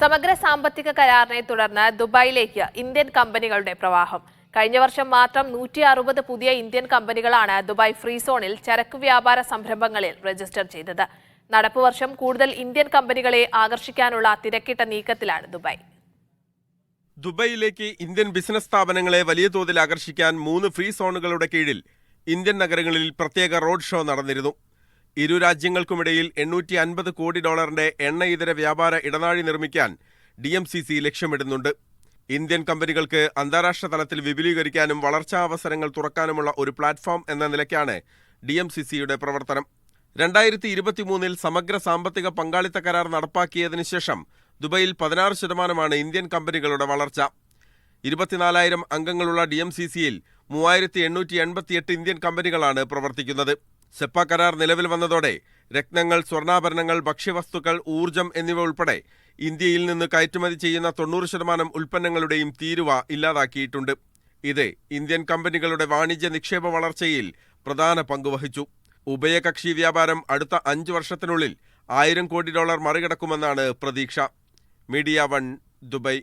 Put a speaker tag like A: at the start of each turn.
A: സമഗ്ര സാമ്പത്തിക കരാറിനെ തുടർന്ന് ദുബായിലേക്ക് ഇന്ത്യൻ കമ്പനികളുടെ പ്രവാഹം. കഴിഞ്ഞ വർഷം മാത്രം നൂറ്റി അറുപത് പുതിയ ഇന്ത്യൻ കമ്പനികളാണ് ദുബായ് ഫ്രീ സോണിൽ ചരക്ക് വ്യാപാര സംരംഭങ്ങളിൽ രജിസ്റ്റർ ചെയ്തത്. നടപ്പു വർഷം കൂടുതൽ ഇന്ത്യൻ കമ്പനികളെ ആകർഷിക്കാനുള്ള തിരക്കിട്ട നീക്കത്തിലാണ് ദുബായ്.
B: ദുബൈയിലേക്ക് ഇന്ത്യൻ ബിസിനസ് സ്ഥാപനങ്ങളെ വലിയ തോതിൽ ആകർഷിക്കാൻ മൂന്ന് ഫ്രീ സോണുകളുടെ കീഴിൽ ഇന്ത്യൻ നഗരങ്ങളിൽ പ്രത്യേക റോഡ് ഷോ നടന്നിരുന്നു. ഇരു രാജ്യങ്ങൾക്കുമിടയിൽ എണ്ണൂറ്റി അൻപത് കോടി ഡോളറിന്റെ എണ്ണ ഇതര വ്യാപാര ഇടനാഴി നിർമ്മിക്കാൻ ഡി എം സി സി ലക്ഷ്യമിടുന്നുണ്ട്. ഇന്ത്യൻ കമ്പനികൾക്ക് അന്താരാഷ്ട്ര തലത്തിൽ വിപുലീകരിക്കാനും വളർച്ചാ അവസരങ്ങൾ തുറക്കാനുമുള്ള ഒരു പ്ലാറ്റ്ഫോം എന്ന നിലയ്ക്കാണ് ഡി എം സി സിയുടെ പ്രവർത്തനം. രണ്ടായിരത്തി ഇരുപത്തിമൂന്നിൽ സമഗ്ര സാമ്പത്തിക പങ്കാളിത്ത കരാർ നടപ്പാക്കിയതിനു ശേഷം ദുബൈയിൽ പതിനാറ് ശതമാനമാണ് ഇന്ത്യൻ കമ്പനികളുടെ വളർച്ച. ഇരുപത്തിനാലായിരം അംഗങ്ങളുള്ള ഡി എം സി സിയിൽ മൂവായിരത്തി എണ്ണൂറ്റി എൺപത്തിയെട്ട് ഇന്ത്യൻ കമ്പനികളാണ് പ്രവർത്തിക്കുന്നത്. സെപ്പ കരാർ നിലവിൽ വന്നതോടെ രത്നങ്ങൾ സ്വർണാഭരണങ്ങൾ ഭക്ഷ്യവസ്തുക്കൾ ഊർജം എന്നിവ ഉൾപ്പെടെ ഇന്ത്യയിൽ നിന്ന് കയറ്റുമതി ചെയ്യുന്ന തൊണ്ണൂറ് ശതമാനം ഉൽപ്പന്നങ്ങളുടെയും തീരുവ ഇല്ലാതാക്കിയിട്ടുണ്ട്. ഇത് ഇന്ത്യൻ കമ്പനികളുടെ വാണിജ്യ നിക്ഷേപ വളർച്ചയിൽ പ്രധാന പങ്കുവഹിച്ചു ഉഭയകക്ഷി വ്യാപാരം അടുത്ത അഞ്ച് വർഷത്തിനുള്ളിൽ ആയിരം കോടി ഡോളർ മറികടക്കുമെന്നാണ് പ്രതീക്ഷ. Media one Dubai.